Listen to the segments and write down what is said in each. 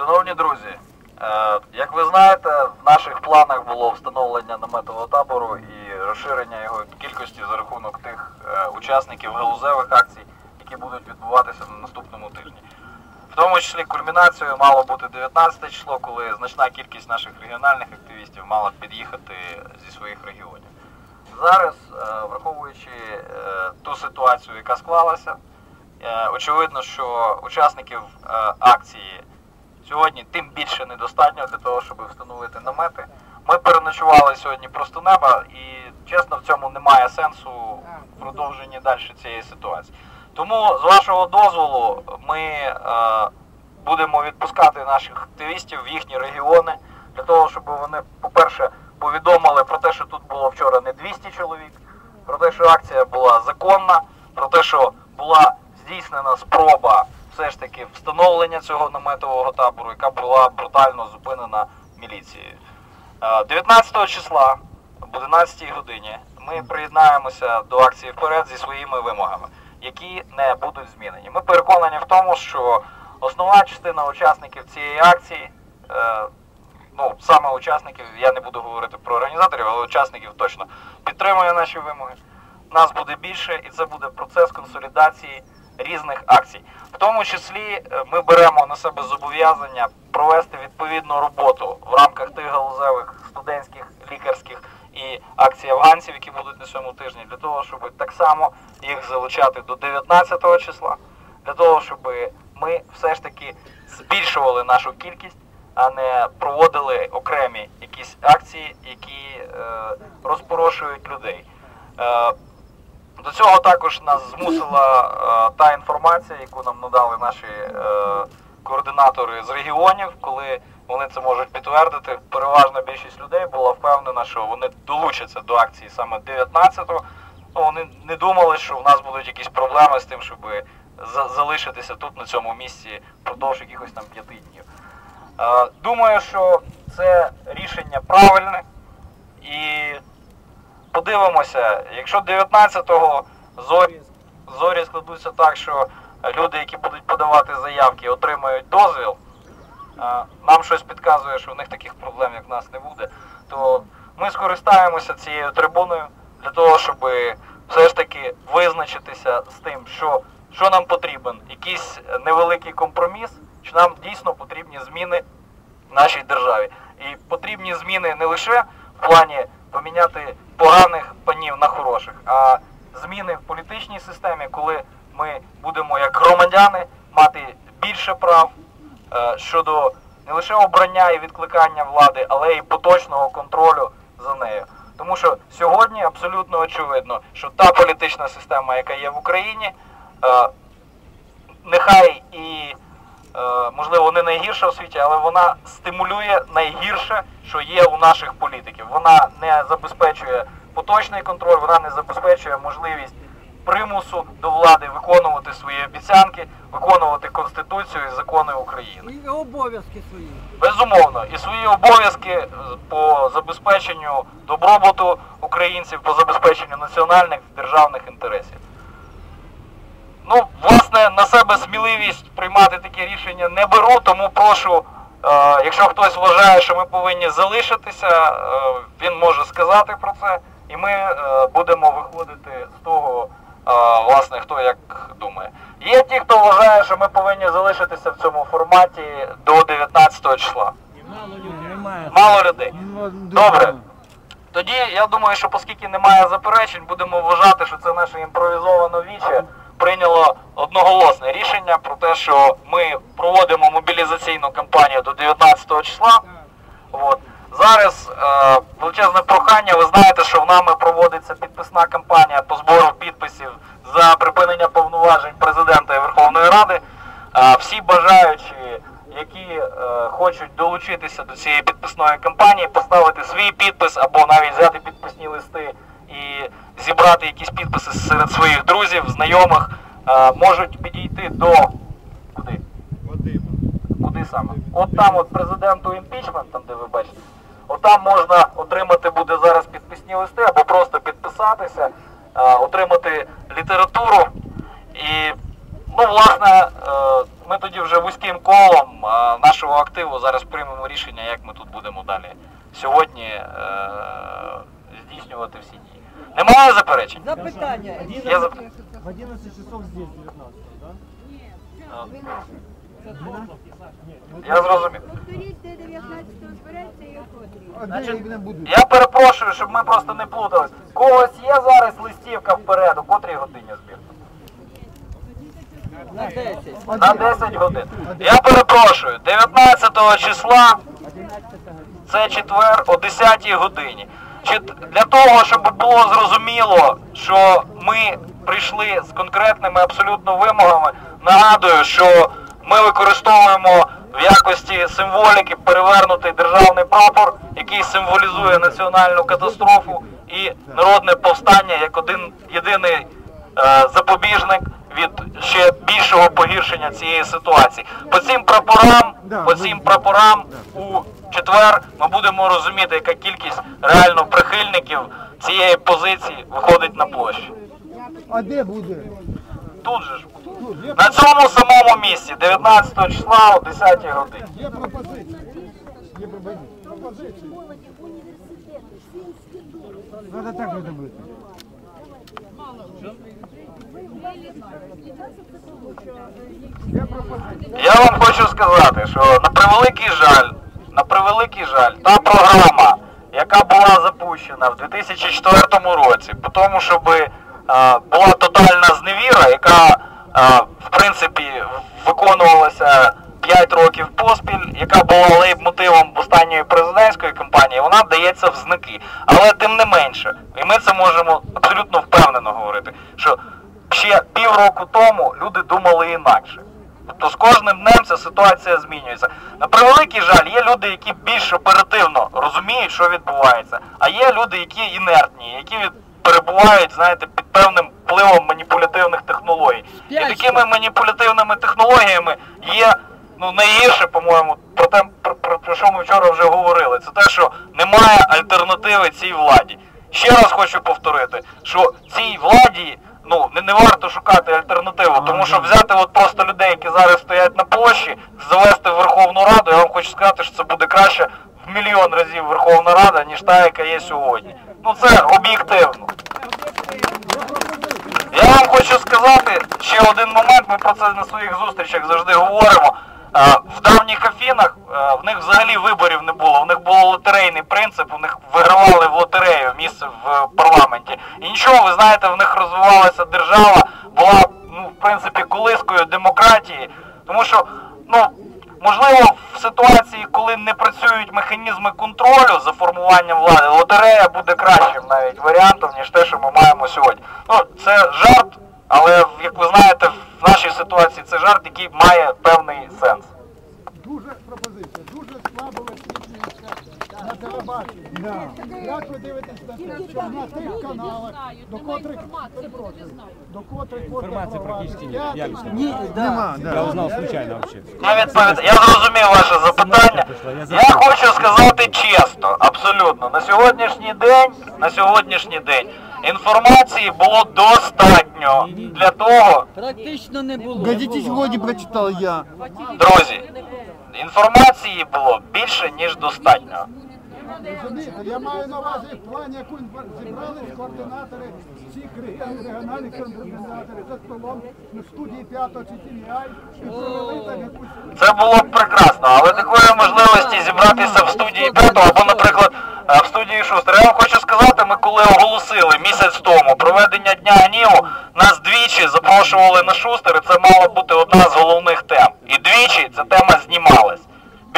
Шановні друзі, е, як ви знаєте, в наших планах було встановлення наметового табору і розширення його кількості за рахунок тих е, учасників галузевих акцій, які будуть відбуватися на наступному тижні. В тому числі кульмінацією мало бути 19 число, коли значна кількість наших регіональних активістів мала під'їхати зі своїх регіонів. Зараз, е, враховуючи ту ситуацію, яка склалася, очевидно, що учасників акції сьогодні тим більше недостатньо для того, щоб встановити намети. Ми переночували сьогодні просто неба і, чесно, в цьому немає сенсу в продовженні далі цієї ситуації. Тому, з вашого дозволу, ми е, будемо відпускати наших активістів в їхні регіони для того, щоб вони, по-перше, повідомили про те, що тут було вчора не 200 чоловік, про те, що акція була законна, про те, що була здійснена спроба все ж таки встановлення цього наметового табору, яка була брутально зупинена міліцією. Е, 19 числа об 11 годині ми приєднаємося до акції вперед зі своїми вимогами, які не будуть змінені. Ми переконані в тому, що основна частина учасників цієї акції, е, ну саме учасників, я не буду говорити про організаторів, але учасників точно підтримує наші вимоги. Нас буде більше, і це буде процес консолідації різних акцій. В тому числі е, ми беремо на себе зобов'язання провести відповідну роботу в рамках тих галузевих студентських, лікарських і акцій афганців, які будуть на цьому тижні, для того, щоб так само їх залучати до 19 числа, для того, щоб ми все ж таки збільшували нашу кількість, а не проводили окремі якісь акції, які е, розпорошують людей. Е, до цього також нас змусила е, та інформація, яку нам надали наші е, координатори з регіонів, коли вони це можуть підтвердити. Переважна більшість людей була впевнена, що вони долучаться до акції саме 19-го. Ну, вони не думали, що в нас будуть якісь проблеми з тим, щоб за- залишитися тут, на цьому місці, впродовж якихось там п'яти днів. Е, думаю, що це рішення правильне і подивимося, якщо 19-го зорі, зорі складуться так, що люди, які будуть подавати заявки, отримають дозвіл, нам щось підказує, що в них таких проблем, як в нас, не буде, то ми скористаємося цією трибуною для того, щоб все ж таки визначитися з тим, що, що нам потрібен, якийсь невеликий компроміс, чи нам дійсно потрібні зміни в нашій державі. І потрібні зміни не лише в плані поміняти поганих панів на хороших, а зміни в політичній системі, коли ми будемо як громадяни мати більше прав е, щодо не лише обрання і відкликання влади, але й поточного контролю за нею. Тому що сьогодні абсолютно очевидно, що та політична система, яка є в Україні, е, нехай і можливо не найгірша у світі, але вона стимулює найгірше, що є у наших політиків. Вона не забезпечує поточний контроль, вона не забезпечує можливість примусу до влади виконувати свої обіцянки, виконувати конституцію і закони України. І обов'язки свої. Безумовно, і свої обов'язки е, по забезпеченню добробуту українців, по забезпеченню національних державних інтересів. Ну, власне, на себе сміливість приймати такі рішення не беру, тому прошу, е, якщо хтось вважає, що ми повинні залишитися, е, він може сказати про це, і ми е, будемо виходити з того, е, власне, хто як думає. Є ті, хто вважає, що ми повинні залишитися в цьому форматі до 19 числа. Немає. Мало людей. Добре. Тоді я думаю, що оскільки немає заперечень, будемо вважати, що це наше імпровізоване віче прийняло одноголосне рішення про те, що ми проводимо мобілізаційну кампанію до 19 числа. От. Зараз е, величезне прохання. Ви знаєте, що в нами проводиться підписна кампанія по збору підписів за припинення повноважень президента і Верховної Ради. Е, всі бажаючі, які е, хочуть долучитися до цієї підписної кампанії, поставити свій підпис або навіть взяти підписні листи і зібрати якісь підписи серед своїх друзів, знайомих, е, можуть підійти до куди? Куди саме? От там от президенту імпічмент, там де ви бачите, от там можна отримати буде зараз підписні листи або просто підписатися, е, отримати літературу. І, ну, власне, е, ми тоді вже вузьким колом нашого активу зараз приймемо рішення, як ми тут будемо далі сьогодні е, здійснювати всі дії. Немає заперечень? Запитання. Я зап- В 11 часов здесь, 19 да? Я зрозумів. Повторіть, де 19-го збереться і будуть? Я перепрошую, щоб ми просто не плутались. Когось є зараз листівка вперед, у котрій годині збір? На 10. На 10 годин. Я перепрошую, 19 числа, це четвер, о 10 годині. Чи для того, щоб було зрозуміло, що ми прийшли з конкретними абсолютно вимогами, нагадую, що ми використовуємо в якості символіки перевернутий державний прапор, який символізує національну катастрофу і народне повстання як один єдиний е, запобіжник від ще більшого погіршення цієї ситуації. По цим прапорам, по цим прапорам у четвер ми будемо розуміти, яка кількість реально прихильників цієї позиції виходить на площу. А де буде? Тут же ж на цьому самому місці, 19 числа о 10 годині. є пропозиція. Є пропозиція. Треба так. Є. Я вам хочу сказати, що на превеликий жаль, на превеликий жаль, та програма, яка була запущена в 2004 році, по тому, щоб була тотальна зневіра, яка а, в принципі виконувалася 5 років поспіль, яка була лейб-мотивом останньої президентської кампанії, вона дається в знаки. Але тим не менше, і ми це можемо абсолютно впевнено говорити, що ще півроку тому люди думали інакше. Тобто з кожним днем ця ситуація змінюється. На превеликий жаль, є люди, які більш оперативно розуміють, що відбувається, а є люди, які інертні, які перебувають, знаєте, під певним впливом маніпулятивних технологій. І такими маніпулятивними технологіями є ну найгірше, по-моєму, про те, про, про, про що ми вчора вже говорили. Це те, що немає альтернативи цій владі. Ще раз хочу повторити, що цій владі ну не, не варто шукати альтернативу, тому що взяти от просто людей, які зараз стоять на площі, завести в Верховну Раду, я вам хочу сказати, що це буде краще в мільйон разів Верховна Рада, ніж та, яка є сьогодні. Ну це об'єктивно. Я вам хочу сказати ще один момент, ми про це на своїх зустрічах завжди говоримо. Е, В давніх Афінах е, в них взагалі виборів не було, в них був лотерейний принцип, у них вигравали в лотерею місце в парламенті. І нічого, ви знаєте, в них розвивалася держава, була ну, в принципі колискою демократії, тому що ну, можливо в ситуації, коли не працюють механізми контролю за формуванням влади, лотерея буде кращим навіть варіантом, ніж те, що ми маємо сьогодні. Ну, це жарт, але як ви знаєте, в нашій ситуації це жарт, який має певний сенс. Дуже пропозиція, дуже слабо висвітлюється на телебаченні. Як ви дивитесь на те, що на тих каналах, до котрих, перепрошую, до котрих Нет. Я. Ні, да. Я узнал случайно вообще. Я відповідаю. Я зрозумів ваше запитання. Я хочу сказати чесно, абсолютно. На сьогоднішній день, на сьогоднішній день інформації було достатньо для того, Практично не було. Газеті сьогодні прочитав я. друзі. Інформації було більше ніж достатньо. Я маю на увазі в плані, яку зібрали координатори всіх регіонів, регіональних координаторів за столом на студії 5 чи TVI і провели якусь Це було б прекрасно, але такої можливості зібратися в студії п'ятого або, наприклад, е, в студії шустера. Я вам хочу сказати, ми коли оголосили місяць тому проведення дня гніву, нас двічі запрошували на шустер, і це мала бути одна з головних тем. І двічі ця тема знімалась.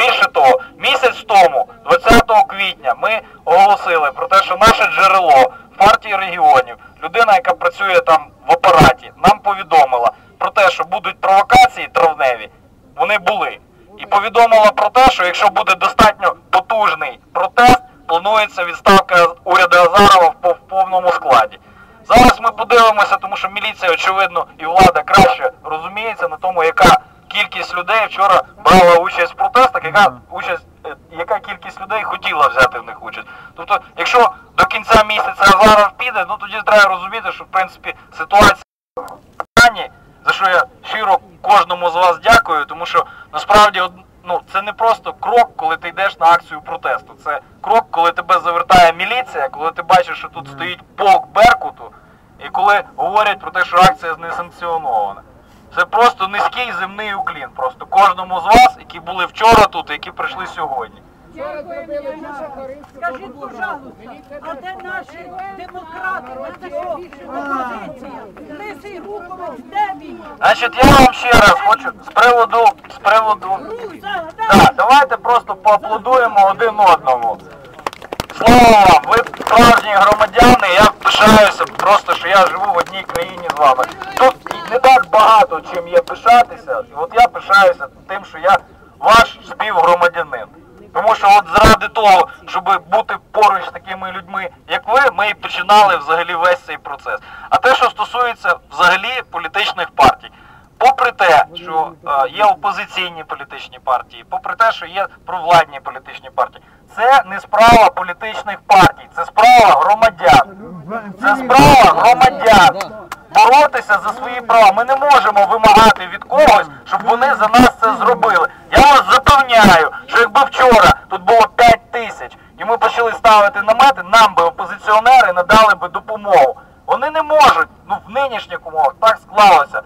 Більше того, місяць тому, 20 квітня, ми оголосили про те, що наше джерело в партії регіонів, людина, яка працює там в апараті, нам повідомила про те, що будуть провокації травневі, вони були. І повідомила про те, що якщо буде достатньо потужний протест, планується відставка уряду Азарова в повному складі. Зараз ми подивимося, тому що міліція, очевидно, і влада краще розуміється на тому, яка кількість людей вчора брала участь в протестах, яка участь, е, яка кількість людей хотіла взяти в них участь. Тобто, якщо до кінця місяця Азаров піде, ну тоді треба розуміти, що в принципі ситуація в питанні, за що я щиро кожному з вас дякую, тому що насправді ну, це не просто крок, коли ти йдеш на акцію протесту. Це крок, коли тебе завертає міліція, коли ти бачиш, що тут стоїть полк Беркуту, і коли говорять про те, що акція несанкціонована. Це просто низький земний уклін. Просто кожному з вас, які були вчора тут, і які прийшли сьогодні. Скажіть, пожалуйста, а де наші демократи? Де що? Опозиція? Лисий Руковець, де він? Значить, я вам ще раз хочу з приводу з приводу. Так, давайте просто поаплодуємо один одному. Слава вам, ви справжні громадяни, я пишаюся просто, що я живу в одній країні з вами. Тут не так багато чим є пишатися, і от я пишаюся тим, що я ваш співгромадянин. Тому що от заради того, щоб бути поруч з такими людьми, як ви, ми і починали взагалі весь цей процес. А те, що стосується взагалі політичних партій, попри те, що е, є опозиційні політичні партії, попри те, що є провладні політичні партії, це не справа політичних партій, це справа громадян. Це справа громадян. Боротися за свої права. Ми не можемо вимагати від когось, щоб вони за нас це зробили. Я вас запевняю, що якби вчора тут було 5 тисяч, і ми почали ставити намети, нам би опозиціонери надали би допомогу. Вони не можуть, ну в нинішніх умовах так склалося.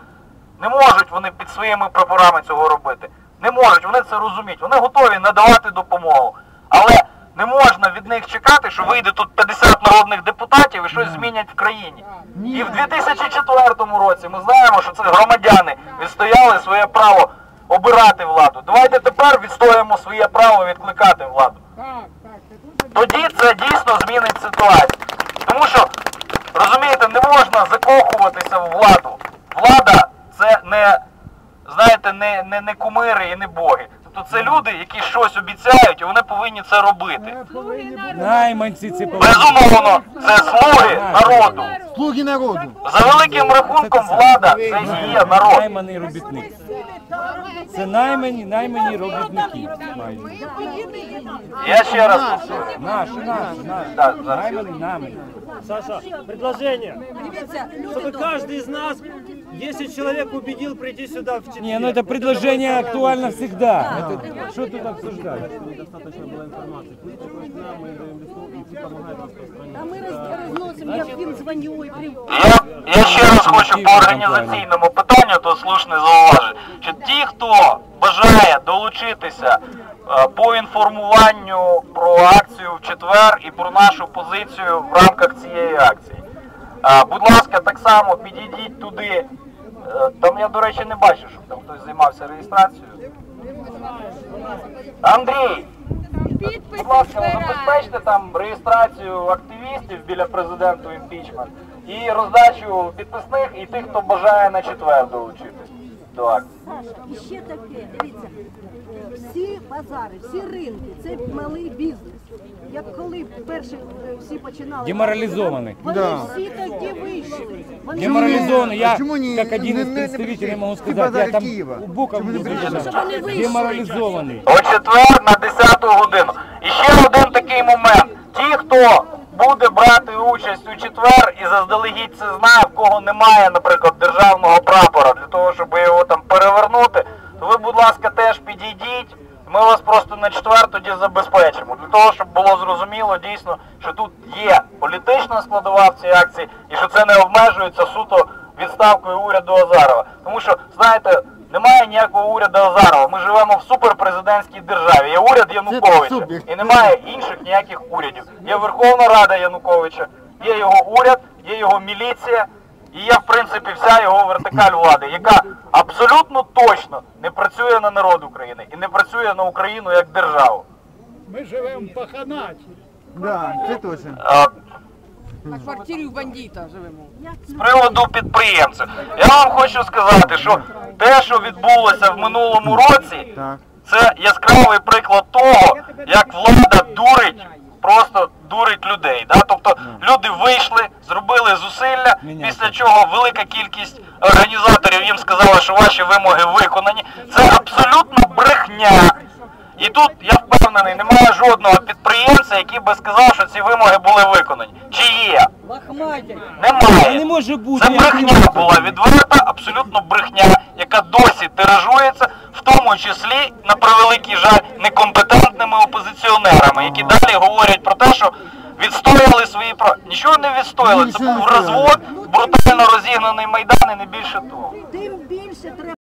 Не можуть вони під своїми прапорами цього робити. Не можуть, вони це розуміють. Вони готові надавати допомогу. Але не можна від них чекати, що вийде тут 50 народних депутатів і щось змінять в країні. І в 2004 році ми знаємо, що це громадяни відстояли своє право обирати владу. Давайте тепер відстоїмо своє право відкликати владу. Тоді це дійсно змінить ситуацію. Тому що, розумієте, не можна закохуватися в владу. Влада це не, знаєте, не, не, не кумири і не боги. Тобто це люди, які щось обіцяють, повинні це робити. Найманці ці повинні. Безумовно, це слуги народу. Слуги народу. За великим рахунком влада це і є народ. Найманий робітник. Це наймані, наймані робітники. мають. Я ще раз повторюю. Наші, наші, наші. Да, зараз. Наймані, наймані. Саша, предложение. Чтобы каждый из нас 10 человек убедил прийти сюда в четверг. Не, ну это предложение актуально всегда. Это, что тут обсуждать? А ми роз- розносимо, я всім дзвоню і при... Я, я ще раз хочу по організаційному питанню, то слушне зауважити, що ті, хто бажає долучитися е, по інформуванню про акцію в четвер і про нашу позицію в рамках цієї акції. е, Будь ласка, так само підійдіть туди. Е, Там я, до речі, не бачу, щоб там хтось займався реєстрацією. Андрій, будь ласка, забезпечте там реєстрацію активістів біля президенту імпічмент і роздачу підписних і тих, хто бажає на четвер долучитись до акції. І ще таке, дивіться, е, всі базари, всі ринки, це малий бізнес. Як коли перші е, всі починали... Деморалізований. Вони Да. всі тоді вийшли. Вони Деморализованный. Я, А почему не- как один не- из не- не представителей, пришли? могу Ты сказать, я базар там Киева. у Боком Чтобы не пришли? Щоб вони вийшли. деморализованный. О четвер на 10 годину. І ще один такий момент. Ті, хто буде брати участь у четвер і заздалегідь це знає, в кого немає, наприклад, державного прапора для того, щоб його там перевернути, то ви, будь ласка, теж підійдіть. Ми вас просто на четвер тоді забезпечимо. Для того, щоб було зрозуміло дійсно, що тут є політична складова в цій акції і що це не обмежується суто відставкою уряду Азарова. Тому що, знаєте, немає ніякого уряду Азарова. Ми живемо в суперпрезидентській державі. Є уряд Януковича і немає інших ніяких урядів. Є Верховна Рада Януковича, є його уряд, є його міліція. І є, в принципі, вся його вертикаль влади, яка абсолютно точно не працює на народ України і не працює на Україну як державу. Ми живемо по ханаті. Да, це точно. На квартирі у бандита живемо. З приводу підприємців. Я вам хочу сказати, що те, що відбулося в минулому році, це яскравий приклад того, як влада дурить, просто дурить людей. Да? Тобто люди вийшли, зробили зусилля, після чого велика кількість організаторів їм сказала, що ваші вимоги виконані. Це абсолютно брехня. І тут я впевнений, немає жодного підприємця, який би сказав, що ці вимоги були виконані. Чи є? Немає. Не може бути. Це брехня була відверта, абсолютно брехня, яка досі тиражується, в тому числі на превеликий жаль, некомпетентними опозиціонерами, які далі говорять про те, що відстояли свої права. Нічого не відстояли. Це був розвод, брутально розігнаний майдан і не більше того. Тим більше треба.